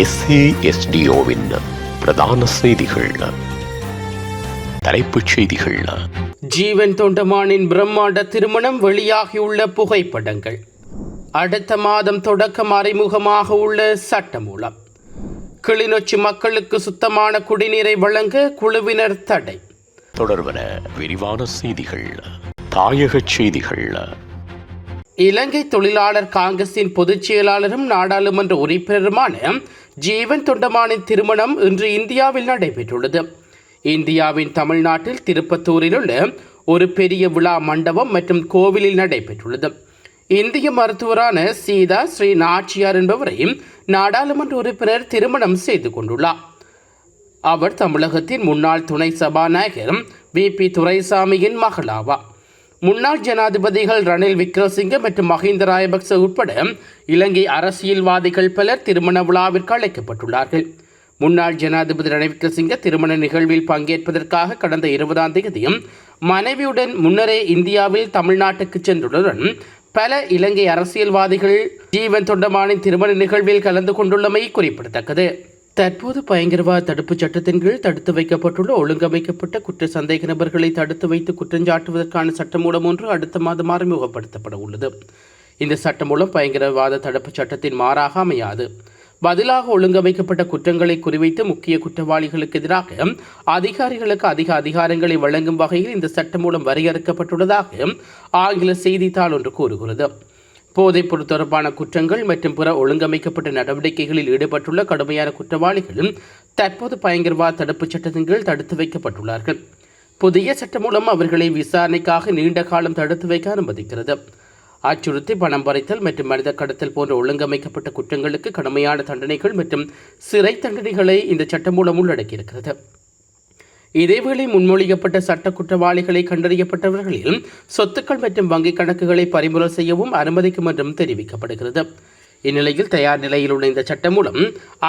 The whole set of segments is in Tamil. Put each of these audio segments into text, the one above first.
எஸ்ஏஎஸ்டிஓவின் பிரதான செய்திகள். தலைப்புச் செய்திகள். ஜீவன் தொண்டமானின் பிரம்மாண்ட திருமணம் வெளியாகியுள்ள புகைப்படங்கள். அடுத்த மாதம் தொடக்கம் அறிமுகமாக உள்ள சட்டமூலம். கிளிநொச்சி மக்களுக்கு சுத்தமான குடிநீரை வழங்க குழுவினர் தடை. தொடர்வன விரிவான செய்திகள். தாயகச் செய்திகள். இலங்கை தொழிலாளர் காங்கிரசின் பொதுச் செயலாளரும் நாடாளுமன்ற உறுப்பினருமான ஜீவன் தொண்டமானின் திருமணம் இன்று இந்தியாவில் நடைபெற்றுள்ளது. இந்தியாவின் தமிழ்நாட்டில் திருப்பத்தூரில் உள்ள ஒரு பெரிய விழா மண்டபம் மற்றும் கோவிலில் நடைபெற்றுள்ளது. இந்திய மருத்துவரான சீதா ஸ்ரீ நாச்சியார் என்பவரை நாடாளுமன்ற உறுப்பினர் திருமணம் செய்து கொண்டுள்ளார். அவர் தமிழகத்தின் முன்னாள் துணை சபாநாயகர் வி. பி. துரைசாமியின் மகளாவார். முன்னாள் ஜனாதிபதிகள் ரணில் விக்ரமசிங்க மற்றும் மஹிந்த ராயபக்ச உட்பட இலங்கை அரசியல்வாதிகள் பலர் திருமண விழாவிற்கு அழைக்கப்பட்டுள்ளார்கள். முன்னாள் ஜனாதிபதி ரணில் விக்ரமசிங்க திருமண நிகழ்வில் பங்கேற்பதற்காக கடந்த இருபதாம் தேதியும் மனைவியுடன் முன்னரே இந்தியாவில் தமிழ்நாட்டுக்கு சென்றுள்ளதுடன் பல இலங்கை அரசியல்வாதிகள் ஜீவன் தொண்டமானின் திருமண நிகழ்வில் கலந்து கொண்டுள்ளமை குறிப்பிடத்தக்கது. தற்போது பயங்கரவாத தடுப்புச் சட்டத்தின் கீழ் தடுத்து வைக்கப்பட்டுள்ள ஒழுங்கமைக்கப்பட்ட குற்ற சந்தேக நபர்களை தடுத்து வைத்து குற்றஞ்சாட்டுவதற்கான சட்டமூலம் ஒன்று அடுத்த மாதம் அறிமுகப்படுத்தப்பட உள்ளது. இந்த சட்டமூலம் பயங்கரவாத தடுப்புச் சட்டத்தின் மாறாக அமையாது. பதிலாக ஒழுங்கமைக்கப்பட்ட குற்றங்களை குறிவைத்து முக்கிய குற்றவாளிகளுக்கு எதிராக அதிகாரிகளுக்கு அதிக அதிகாரங்களை வழங்கும் வகையில் இந்த சட்டமூலம் வரையறுக்கப்பட்டுள்ளதாக ஆங்கில செய்தித்தாள் ஒன்று கூறுகிறது. போதைப்பொருள் தொடர்பான குற்றங்கள் மற்றும் பிற ஒழுங்கமைக்கப்பட்ட நடவடிக்கைகளில் ஈடுபட்டுள்ள கடுமையான குற்றவாளிகளும் தற்போது பயங்கரவாத தடுப்புச் சட்டத்தின் கீழ் தடுத்து வைக்கப்பட்டுள்ளார்கள். புதிய சட்டம் மூலம் அவர்களை விசாரணைக்காக நீண்ட காலம் தடுத்து வைக்க அனுமதிக்கிறது. அச்சுறுத்தி பணம் பறித்தல் மற்றும் மனித கடத்தல் போன்ற ஒழுங்கமைக்கப்பட்ட குற்றங்களுக்கு கடுமையான தண்டனைகள் மற்றும் சிறை தண்டனைகளை இந்த சட்டம் மூலம் உள்ளடக்கியிருக்கிறது. இதேவேளை முன்மொழியப்பட்ட சட்ட குற்றவாளிகளை கண்டறியப்பட்டவர்களில் சொத்துக்கள் மற்றும் வங்கிக் கணக்குகளை பறிமுதல் செய்யவும் அனுமதிக்கும் என்றும் தெரிவிக்கப்படுகிறது. இந்நிலையில் தயார் நிலையில் உள்ள இந்த சட்டம் மூலம்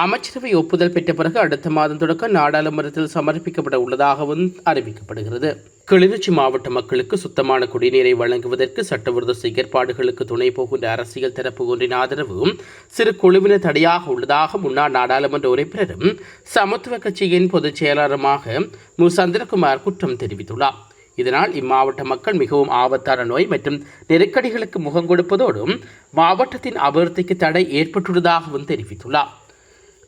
அமைச்சரவை ஒப்புதல் பெற்ற பிறகு அடுத்த மாதம் தொடக்க நாடாளுமன்றத்தில் சமர்ப்பிக்கப்பட உள்ளதாகவும் அறிவிக்கப்படுகிறது. கிளிநொச்சி மாவட்ட மக்களுக்கு சுத்தமான குடிநீரை வழங்குவதற்கு சட்டவிரோத செயற்பாடுகளுக்கு துணை போகின்ற அரசியல் தரப்பு ஒன்றின் ஆதரவும் சிறு குழுவினர் தடையாக உள்ளதாக முன்னாள் நாடாளுமன்ற உறுப்பினரும் சமத்துவ கட்சியின் பொதுச் செயலாளருமாக மு. சந்திரகுமார் குற்றம் தெரிவித்துள்ளார். இதனால் இம்மாவட்ட மக்கள் மிகவும் ஆபத்தான நோய் மற்றும் நெருக்கடிகளுக்கு முகம் கொடுப்பதோடும் மாவட்டத்தின் அபிவிருத்திக்கு தடை ஏற்பட்டுள்ளதாகவும் தெரிவித்துள்ளார்.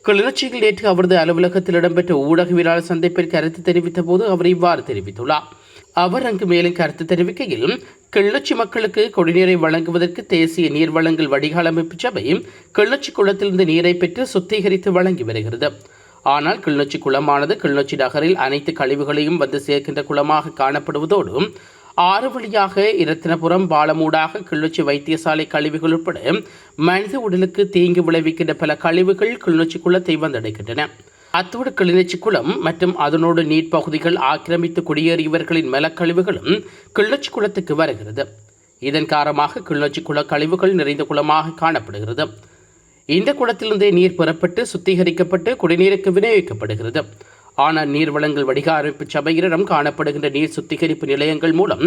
கிளர்ச்சியில் நேற்று அவரது அலுவலகத்தில் இடம்பெற்ற ஊடகவியலாளர் சந்திப்பில் கருத்து தெரிவித்த போது அவர் இவ்வாறு தெரிவித்துள்ளார். அவர் அங்கு மேலும் கருத்து தெரிவிக்கையில் கிளிநொச்சி மக்களுக்கு குடிநீரை வழங்குவதற்கு தேசிய நீர் வழங்கல் வடிகால் அமைப்பு சபை கிளிநொச்சி குளத்திலிருந்து நீரை பெற்று சுத்திகரித்து வழங்கி வருகிறது. ஆனால் கிளிநொச்சி குளமானது கிளிநொச்சி நகரில் அனைத்து கழிவுகளையும் வந்து சேர்க்கின்ற குளமாக காணப்படுவதோடு ஆறு வழியாக இரத்தினபுரம் பாலமூடாக கிளிநொச்சி வைத்தியசாலை கழிவுகள் உட்பட மனித உடலுக்கு தீங்கு விளைவிக்கின்ற பல கழிவுகள் கிளிநொச்சி குளத்தை வந்தடைகின்றன. அத்தோடு கிளிநொச்சி குளம் மற்றும் அதனோடு நீர்ப்பகுதிகள் ஆக்கிரமித்து குடியேறியவர்களின் மலக்கழிவுகளும் கிளிநொச்சி குளத்துக்கு வருகிறது. இதன் காரணமாக கிளிநொச்சி குள கழிவுகள் நிறைந்த குளமாக காணப்படுகிறது. இந்த குளத்திலிருந்தே நீர் பெறப்பட்டு சுத்திகரிக்கப்பட்டு குடிநீருக்கு விநியோகிக்கப்படுகிறது. ஆனால் நீர் வளங்கள் வடிகாரமைப்பு சபையிடம் காணப்படுகின்ற நீர் சுத்திகரிப்பு நிலையங்கள் மூலம்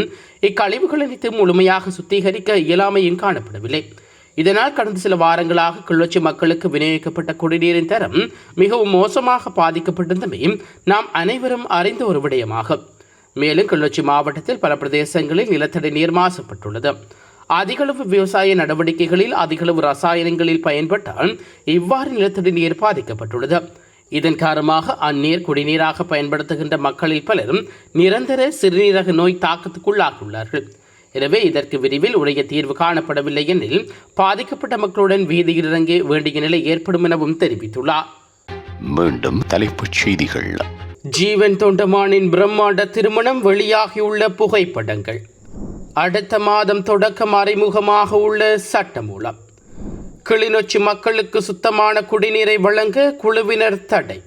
இக்கழிவுகள் அனைத்து முழுமையாக சுத்திகரிக்க இயலாமையும் காணப்படவில்லை. இதனால் கடந்த சில வாரங்களாக கிளர்ச்சி மக்களுக்கு விநியோகிக்கப்பட்ட குடிநீரின் தரம் மிகவும் மோசமாக பாதிக்கப்பட்டிருந்தமையும் நாம் அனைவரும் அறிந்த ஒரு விடயமாகும். மேலும் கிளர்ச்சி மாவட்டத்தில் பல பிரதேசங்களில் நிலத்தடி நீர் மாசுபட்டுள்ளது. அதிகளவு விவசாய நடவடிக்கைகளில் அதிகளவு ரசாயனங்களில் பயன்பட்டால் இவ்வாறு நிலத்தடி நீர் பாதிக்கப்பட்டுள்ளது. இதன் காரணமாக அந்நீர் குடிநீராக பயன்படுத்துகின்ற மக்களில் பலரும் நிரந்தர சிறுநீரக நோய் தாக்கத்துக்குள்ளாகியுள்ளார்கள். எனவே இதற்கு விரிவில் உடைய தீர்வு காணப்படவில்லை எனில் பாதிக்கப்பட்ட மக்களுடன் வீதியில் இறங்க வேண்டிய நிலை ஏற்படும் எனவும் தெரிவித்துள்ளார். மீண்டும் தலைப்புச் செய்திகள். ஜீவன் தொண்டமானின் பிரம்மாண்ட திருமணம் வெளியாகியுள்ள புகைப்படங்கள். அடுத்த மாதம் தொடக்கம் அறிமுகமாக உள்ள சட்டமூலம். கிளிநொச்சி மக்களுக்கு சுத்தமான குடிநீரை வழங்க குழுவினர் தடை.